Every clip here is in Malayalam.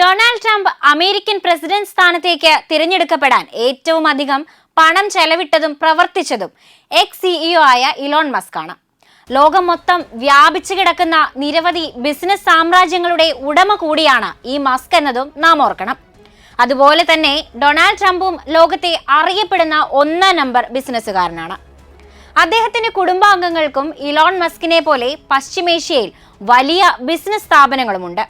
ഡൊണാൾഡ് ട്രംപ് അമേരിക്കൻ പ്രസിഡന്റ് സ്ഥാനത്തേക്ക് തിരഞ്ഞെടുക്കപ്പെടാൻ ഏറ്റവും അധികം പണം ചെലവിട്ടതും പ്രവർത്തിച്ചതും എക്സ് സിഇഒ ആയ ഇലോൺ മസ്ക് ആണ് ലോകം മൊത്തം വ്യാപിച്ചു കിടക്കുന്ന നിരവധി ബിസിനസ് സാമ്രാജ്യങ്ങളുടെ ഉടമ കൂടിയാണ് ഈ മസ്ക് എന്നതും നാം ഓർക്കണം. അതുപോലെ തന്നെ ഡൊണാൾഡ് ട്രംപും ലോകത്തെ അറിയപ്പെടുന്ന ഒന്നാം നമ്പർ ബിസിനസ്സുകാരനാണ്. അദ്ദേഹത്തിന്റെ കുടുംബാംഗങ്ങൾക്കും ഇലോൺ മസ്കിനെ പോലെ പശ്ചിമേഷ്യയിൽ വലിയ ബിസിനസ് സ്ഥാപനങ്ങളുമുണ്ട്.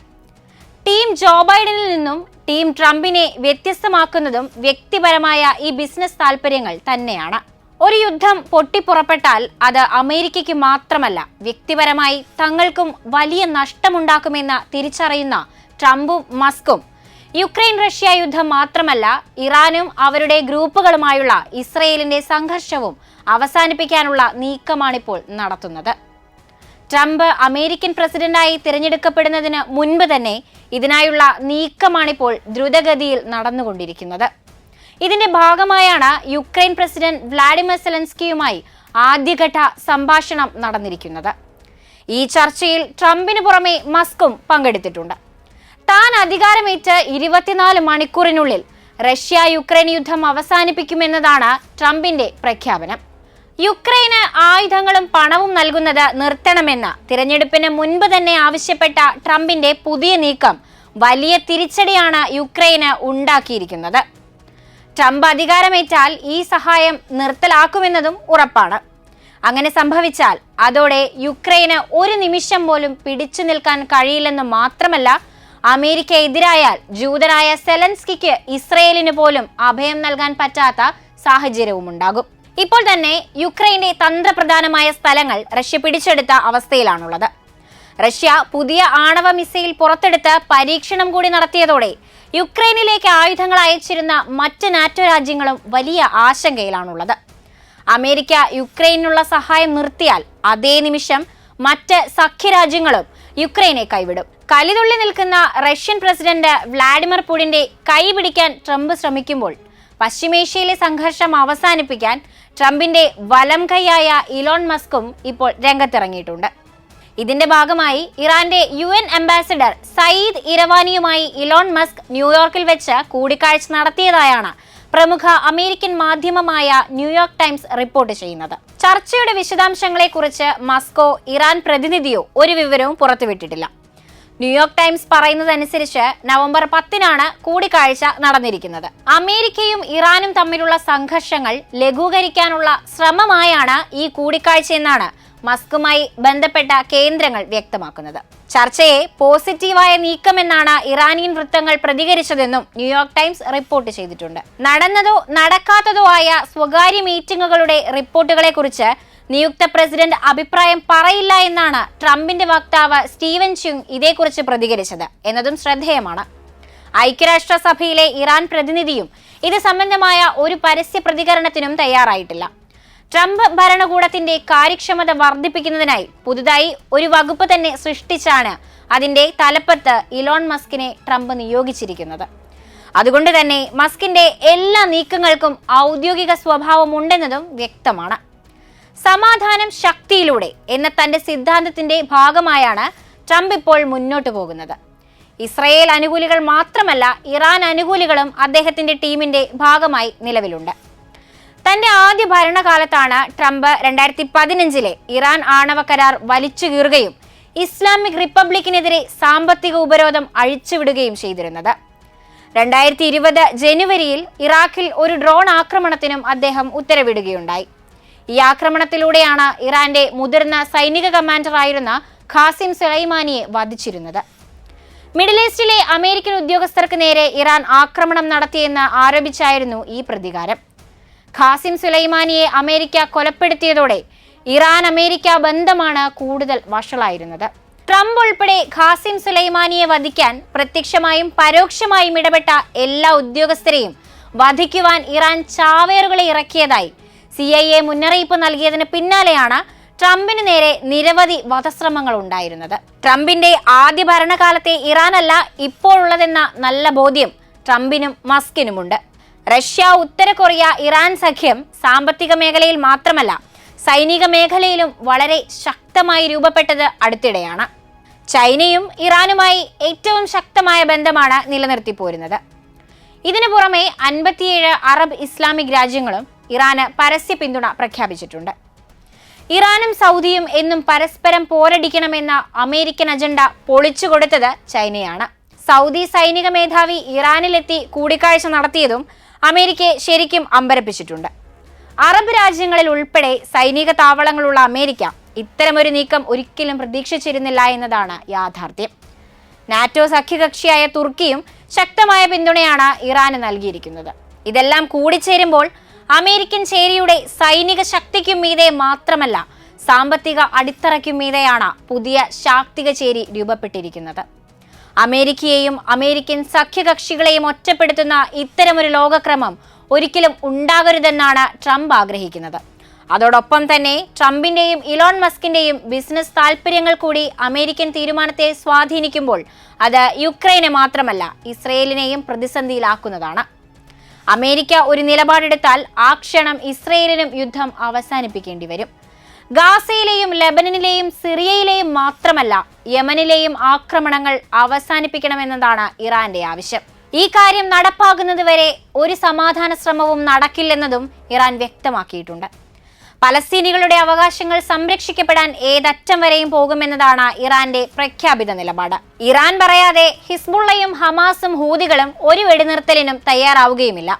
ടീം ജോ ബൈഡനിൽ നിന്നും ടീം ട്രംപിനെ വ്യത്യസ്തമാക്കുന്നതും വ്യക്തിപരമായ ഈ ബിസിനസ് താല്പര്യങ്ങൾ തന്നെയാണ്. ഒരു യുദ്ധം പൊട്ടിപ്പുറപ്പെട്ടാൽ അത് അമേരിക്കയ്ക്ക് മാത്രമല്ല വ്യക്തിപരമായി തങ്ങൾക്കും വലിയ നഷ്ടമുണ്ടാക്കുമെന്ന് തിരിച്ചറിയുന്ന ട്രംപും മസ്കും. യുക്രൈൻ റഷ്യ യുദ്ധം മാത്രമല്ല ഇറാനും അവരുടെ ഗ്രൂപ്പുകളുമായുള്ള ഇസ്രയേലിന്റെ സംഘർഷവും അവസാനിപ്പിക്കാനുള്ള നീക്കമാണിപ്പോൾ നടത്തുന്നത്. ട്രംപ് അമേരിക്കൻ പ്രസിഡന്റായി തിരഞ്ഞെടുക്കപ്പെടുന്നതിന് മുൻപ് തന്നെ ഇതിനായുള്ള നീക്കമാണിപ്പോൾ ദ്രുതഗതിയിൽ നടന്നുകൊണ്ടിരിക്കുന്നത്. ഇതിന്റെ ഭാഗമായാണ് യുക്രൈൻ പ്രസിഡന്റ് വ്ളാഡിമിർ സെലൻസ്കിയുമായി ആദ്യഘട്ട സംഭാഷണം നടന്നിരിക്കുന്നത്. ഈ ചർച്ചയിൽ ട്രംപിന് പുറമെ മസ്കും പങ്കെടുത്തിട്ടുണ്ട്. താൻ അധികാരമേറ്റ് ഇരുപത്തിനാല് മണിക്കൂറിനുള്ളിൽ റഷ്യ യുക്രൈൻ യുദ്ധം അവസാനിപ്പിക്കുമെന്നതാണ് ട്രംപിന്റെ പ്രഖ്യാപനം. യുക്രൈന് ആയുധങ്ങളും പണവും നൽകുന്നത് നിർത്തണമെന്ന് തിരഞ്ഞെടുപ്പിന് മുൻപ് തന്നെ ആവശ്യപ്പെട്ട ട്രംപിന്റെ പുതിയ നീക്കം വലിയ തിരിച്ചടിയാണ് യുക്രൈന് ഉണ്ടാക്കിയിരിക്കുന്നത്. ട്രംപ് അധികാരമേറ്റാൽ ഈ സഹായം നിർത്തലാക്കുമെന്നതും ഉറപ്പാണ്. അങ്ങനെ സംഭവിച്ചാൽ അതോടെ യുക്രൈന് ഒരു നിമിഷം പോലും പിടിച്ചു നിൽക്കാൻ കഴിയില്ലെന്ന് മാത്രമല്ല അമേരിക്ക എതിരായാൽ ജൂതനായ സെലൻസ്കിക്ക് ഇസ്രയേലിന് പോലും അഭയം നൽകാൻ പറ്റാത്ത സാഹചര്യവും ഉണ്ടാകും ഇപ്പോൾ തന്നെ യുക്രൈന്റെ തന്ത്രപ്രധാനമായ സ്ഥലങ്ങൾ റഷ്യ പിടിച്ചെടുത്ത അവസ്ഥയിലാണുള്ളത്. റഷ്യ പുതിയ ആണവ മിസൈൽ പുറത്തെടുത്ത് പരീക്ഷണം കൂടി നടത്തിയതോടെ യുക്രൈനിലേക്ക് ആയുധങ്ങൾ അയച്ചിരുന്ന മറ്റ് നാറ്റോ രാജ്യങ്ങളും വലിയ ആശങ്കയിലാണുള്ളത്. അമേരിക്ക യുക്രൈനുള്ള സഹായം നിർത്തിയാൽ അതേ നിമിഷം മറ്റ് സഖ്യരാജ്യങ്ങളും യുക്രൈനെ കൈവിടും. കലിതുള്ളി നിൽക്കുന്ന റഷ്യൻ പ്രസിഡന്റ് വ്ളാഡിമിർ പുടിന്റെ കൈ പിടിക്കാൻ ട്രംപ് ശ്രമിക്കുമ്പോൾ പശ്ചിമേഷ്യയിലെ സംഘർഷം അവസാനിപ്പിക്കാൻ ട്രംപിന്റെ വലം കൈയായ ഇലോൺ മസ്കും ഇപ്പോൾ രംഗത്തിറങ്ങിയിട്ടുണ്ട്. ഇതിന്റെ ഭാഗമായി ഇറാന്റെ യു എൻ അംബാസിഡർ സയ്യിദ് ഇരവാനിയുമായി ഇലോൺ മസ്ക് ന്യൂയോർക്കിൽ വെച്ച് കൂടിക്കാഴ്ച നടത്തിയതായാണ് പ്രമുഖ അമേരിക്കൻ മാധ്യമമായ ന്യൂയോർക്ക് ടൈംസ് റിപ്പോർട്ട് ചെയ്യുന്നത്. ചർച്ചയുടെ വിശദാംശങ്ങളെക്കുറിച്ച് മസ്കോ ഇറാൻ പ്രതിനിധിയോ ഒരു വിവരവും പുറത്തുവിട്ടിട്ടില്ല. ന്യൂയോർക്ക് ടൈംസ് പറയുന്നതനുസരിച്ച് നവംബർ പത്തിനാണ് കൂടിക്കാഴ്ച നടന്നിരിക്കുന്നത്. അമേരിക്കയും ഇറാനും തമ്മിലുള്ള സംഘർഷങ്ങൾ ലഘൂകരിക്കാനുള്ള ശ്രമമായാണ് ഈ കൂടിക്കാഴ്ചയെന്നാണ് മസ്കുമായി ബന്ധപ്പെട്ട കേന്ദ്രങ്ങൾ വ്യക്തമാക്കുന്നത്. ചർച്ചയെ പോസിറ്റീവായ നീക്കമെന്നാണ് ഇറാനിയൻ വൃത്തങ്ങൾ പ്രതികരിച്ചതെന്നും ന്യൂയോർക്ക് ടൈംസ് റിപ്പോർട്ട് ചെയ്തിട്ടുണ്ട്. നടന്നതോ നടക്കാത്തതോ ആയ സ്വകാര്യ മീറ്റിംഗുകളുടെ റിപ്പോർട്ടുകളെ കുറിച്ച് നിയുക്ത പ്രസിഡന്റ് അഭിപ്രായം പറയില്ല എന്നാണ് ട്രംപിന്റെ വക്താവ് സ്റ്റീവൻ ചുങ് ഇതേക്കുറിച്ച് പ്രതികരിച്ചത് എന്നതും ശ്രദ്ധേയമാണ്. ഐക്യരാഷ്ട്രസഭയിലെ ഇറാൻ പ്രതിനിധിയും ഇത് സംബന്ധമായ ഒരു പരസ്യ പ്രതികരണത്തിനും തയ്യാറായിട്ടില്ല. ട്രംപ് ഭരണകൂടത്തിന്റെ കാര്യക്ഷമത വർദ്ധിപ്പിക്കുന്നതിനായി പുതുതായി ഒരു വകുപ്പ് തന്നെ സൃഷ്ടിച്ചാണ് അതിന്റെ തലപ്പത്ത് ഇലോൺ മസ്കിനെ ട്രംപ് നിയോഗിച്ചിരിക്കുന്നത്. അതുകൊണ്ട് തന്നെ മസ്കിന്റെ എല്ലാ നീക്കങ്ങൾക്കും ഔദ്യോഗിക സ്വഭാവമുണ്ടെന്നതും വ്യക്തമാണ്. സമാധാനം ശക്തിയിലൂടെ എന്ന തന്റെ സിദ്ധാന്തത്തിന്റെ ഭാഗമായാണ് ട്രംപ് ഇപ്പോൾ മുന്നോട്ട് പോകുന്നത്. ഇസ്രയേൽ അനുകൂലികൾ മാത്രമല്ല ഇറാൻ അനുകൂലികളും അദ്ദേഹത്തിന്റെ ടീമിന്റെ ഭാഗമായി നിലവിലുണ്ട്. തന്റെ ആദ്യ ഭരണകാലത്താണ് ട്രംപ് രണ്ടായിരത്തി പതിനഞ്ചിലെ ഇറാൻ ആണവ കരാർ വലിച്ചു കീറുകയും ഇസ്ലാമിക് റിപ്പബ്ലിക്കിനെതിരെ സാമ്പത്തിക ഉപരോധം അഴിച്ചുവിടുകയും ചെയ്തിരുന്നത്. രണ്ടായിരത്തി ഇരുപത് ജനുവരിയിൽ ഇറാഖിൽ ഒരു ഡ്രോൺ ആക്രമണത്തിനും അദ്ദേഹം ഉത്തരവിടുകയുണ്ടായി. ഈ ആക്രമണത്തിലൂടെയാണ് ഇറാന്റെ മുതിർന്ന സൈനിക കമാൻഡറായിരുന്ന ഖാസിം സുലൈമാനിയെ വധിച്ചിരുന്നത്. മിഡിൽ ഈസ്റ്റിലെ അമേരിക്കൻ ഉദ്യോഗസ്ഥർക്ക് നേരെ ഇറാൻ ആക്രമണം നടത്തിയെന്ന് ആരോപിച്ചായിരുന്നു ഈ പ്രതികാരം. ഖാസിം സുലൈമാനിയെ അമേരിക്ക കൊലപ്പെടുത്തിയതോടെ ഇറാൻ അമേരിക്ക ബന്ധമാണ് കൂടുതൽ വഷളായിരുന്നത്. ട്രംപ് ഉൾപ്പെടെ ഖാസിം സുലൈമാനിയെ വധിക്കാൻ പ്രത്യക്ഷമായും പരോക്ഷമായും ഇടപെട്ട എല്ലാ ഉദ്യോഗസ്ഥരെയും വധിക്കുവാൻ ഇറാൻ ചാവേറുകളെ ഇറക്കിയതായി സി ഐ എ മുന്നറിയിപ്പ് നൽകിയതിന് പിന്നാലെയാണ് ട്രംപിന് നേരെ നിരവധി വധശ്രമങ്ങൾ ഉണ്ടായിരുന്നത്. ട്രംപിന്റെ ആദ്യ ഭരണകാലത്തെ ഇറാനല്ല ഇപ്പോഴുള്ളതെന്ന നല്ല ബോധ്യം ട്രംപിനും മസ്കിനുമുണ്ട്. റഷ്യ ഉത്തര കൊറിയ ഇറാൻ സഖ്യം സാമ്പത്തിക മേഖലയിൽ മാത്രമല്ല സൈനിക മേഖലയിലും വളരെ ശക്തമായി രൂപപ്പെട്ടത് അടുത്തിടെയാണ്. ചൈനയും ഇറാനുമായി ഏറ്റവും ശക്തമായ ബന്ധമാണ് നിലനിർത്തി പോരുന്നത് ഇതിനു പുറമെ അൻപത്തിയേഴ് അറബ് ഇസ്ലാമിക് രാജ്യങ്ങളും ഇറാന് പരസ്യ പിന്തുണ പ്രഖ്യാപിച്ചിട്ടുണ്ട്. ഇറാനും സൗദിയും എന്നും പരസ്പരം പോരടിക്കണമെന്ന അമേരിക്കൻ അജണ്ട പൊളിച്ചു കൊടുത്തത് ചൈനയാണ്. സൗദി സൈനിക മേധാവി ഇറാനിലെത്തി കൂടിക്കാഴ്ച നടത്തിയതും അമേരിക്കയെ ശരിക്കും അമ്പരപ്പിച്ചിട്ടുണ്ട്. അറബ് രാജ്യങ്ങളിൽ ഉൾപ്പെടെ സൈനിക താവളങ്ങളുള്ള അമേരിക്ക ഇത്തരമൊരു നീക്കം ഒരിക്കലും പ്രതീക്ഷിച്ചിരുന്നില്ല എന്നതാണ് യാഥാർത്ഥ്യം. നാറ്റോ സഖ്യകക്ഷിയായ തുർക്കിയും ശക്തമായ പിന്തുണയാണ് ഇറാന് നൽകിയിരിക്കുന്നത്. ഇതെല്ലാം കൂടിച്ചേരുമ്പോൾ അമേരിക്കൻ ചേരിയുടെ സൈനിക ശക്തിക്കും മീതെ മാത്രമല്ല സാമ്പത്തിക അടിത്തറയ്ക്കും മീതെയാണ് പുതിയ ശാക്തിക ചേരി രൂപപ്പെട്ടിരിക്കുന്നത്. അമേരിക്കയെയും അമേരിക്കൻ സഖ്യകക്ഷികളെയും ഒറ്റപ്പെടുത്തുന്ന ഇത്തരമൊരു ലോകക്രമം ഒരിക്കലും ഉണ്ടാകരുതെന്നാണ് ട്രംപ് ആഗ്രഹിക്കുന്നത്. അതോടൊപ്പം തന്നെ ട്രംപിന്റെയും ഇലോൺ മസ്കിന്റെയും ബിസിനസ് താൽപര്യങ്ങൾ കൂടി അമേരിക്കൻ തീരുമാനത്തെ സ്വാധീനിക്കുമ്പോൾ അത് യുക്രൈനെ മാത്രമല്ല ഇസ്രയേലിനെയും പ്രതിസന്ധിയിലാക്കുന്നതാണ്. അമേരിക്ക ഒരു നിലപാടെടുത്താൽ ആ ക്ഷണം ഇസ്രയേലിനും യുദ്ധം അവസാനിപ്പിക്കേണ്ടി വരും. ഗാസയിലെയും ലെബനനിലെയും സിറിയയിലെയും മാത്രമല്ല യമനിലെയും ആക്രമണങ്ങൾ അവസാനിപ്പിക്കണമെന്നതാണ് ഇറാന്റെ ആവശ്യം. ഈ കാര്യം നടപ്പാകുന്നതുവരെ ഒരു സമാധാന ശ്രമവും നടക്കില്ലെന്നതും ഇറാൻ വ്യക്തമാക്കിയിട്ടുണ്ട്. പലസ്തീനികളുടെ അവകാശങ്ങൾ സംരക്ഷിക്കപ്പെടാൻ ഏതറ്റം വരെയും പോകുമെന്നതാണ് ഇറാന്റെ പ്രഖ്യാപിത നിലപാട്. ഇറാൻ പറയാതെ ഹിസ്ബുള്ളയും ഹമാസും ഹൂതികളും ഒരു വെടിനിർത്തലിനും തയ്യാറാവുകയുമില്ല.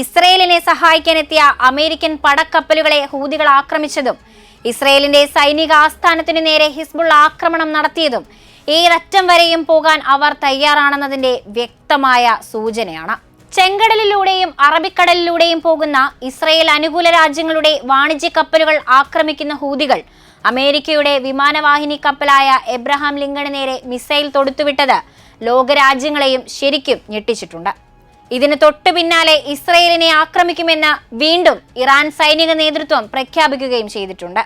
ഇസ്രയേലിനെ സഹായിക്കാനെത്തിയ അമേരിക്കൻ പടക്കപ്പലുകളെ ഹൂതികൾ ആക്രമിച്ചതും ഇസ്രയേലിന്റെ സൈനിക ആസ്ഥാനത്തിനു നേരെ ഹിസ്ബുള്ള ആക്രമണം നടത്തിയതും ഏതറ്റം വരെയും പോകാൻ അവർ തയ്യാറാണെന്നതിന്റെ വ്യക്തമായ സൂചനയാണ്. ചെങ്കടലിലൂടെയും അറബിക്കടലിലൂടെയും പോകുന്ന ഇസ്രയേൽ അനുകൂല രാജ്യങ്ങളുടെ വാണിജ്യ കപ്പലുകൾ ആക്രമിക്കുന്ന ഹൂതികൾ. അമേരിക്കയുടെ വിമാനവാഹിനി കപ്പലായ എബ്രഹാം ലിങ്കണ് നേരെ മിസൈൽ തൊടുത്തുവിട്ടത് ലോകരാജ്യങ്ങളെയും ശരിക്കും ഞെട്ടിച്ചിട്ടുണ്ട്. ഇതിന് തൊട്ടു പിന്നാലെ ഇസ്രയേലിനെ ആക്രമിക്കുമെന്ന് വീണ്ടും ഇറാൻ സൈനിക നേതൃത്വം പ്രഖ്യാപിക്കുകയും ചെയ്തിട്ടുണ്ട്.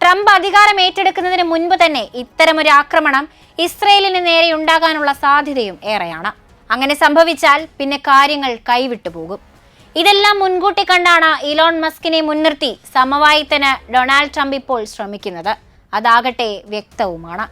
ട്രംപ് അധികാരം ഏറ്റെടുക്കുന്നതിന് മുൻപ് തന്നെ ഇത്തരമൊരു ആക്രമണം ഇസ്രയേലിന് നേരെ ഉണ്ടാകാനുള്ള സാധ്യതയും ഏറെയാണ്. അങ്ങനെ സംഭവിച്ചാൽ പിന്നെ കാര്യങ്ങൾ കൈവിട്ടു പോകും. ഇതെല്ലാം മുൻകൂട്ടി കണ്ടാണ് ഇലോൺ മസ്കിനെ മുൻനിർത്തി സമവായത്തിന് ഡൊണാൾഡ് ട്രംപ് ഇപ്പോൾ ശ്രമിക്കുന്നത്. അതാകട്ടെ വ്യക്തവുമാണ്.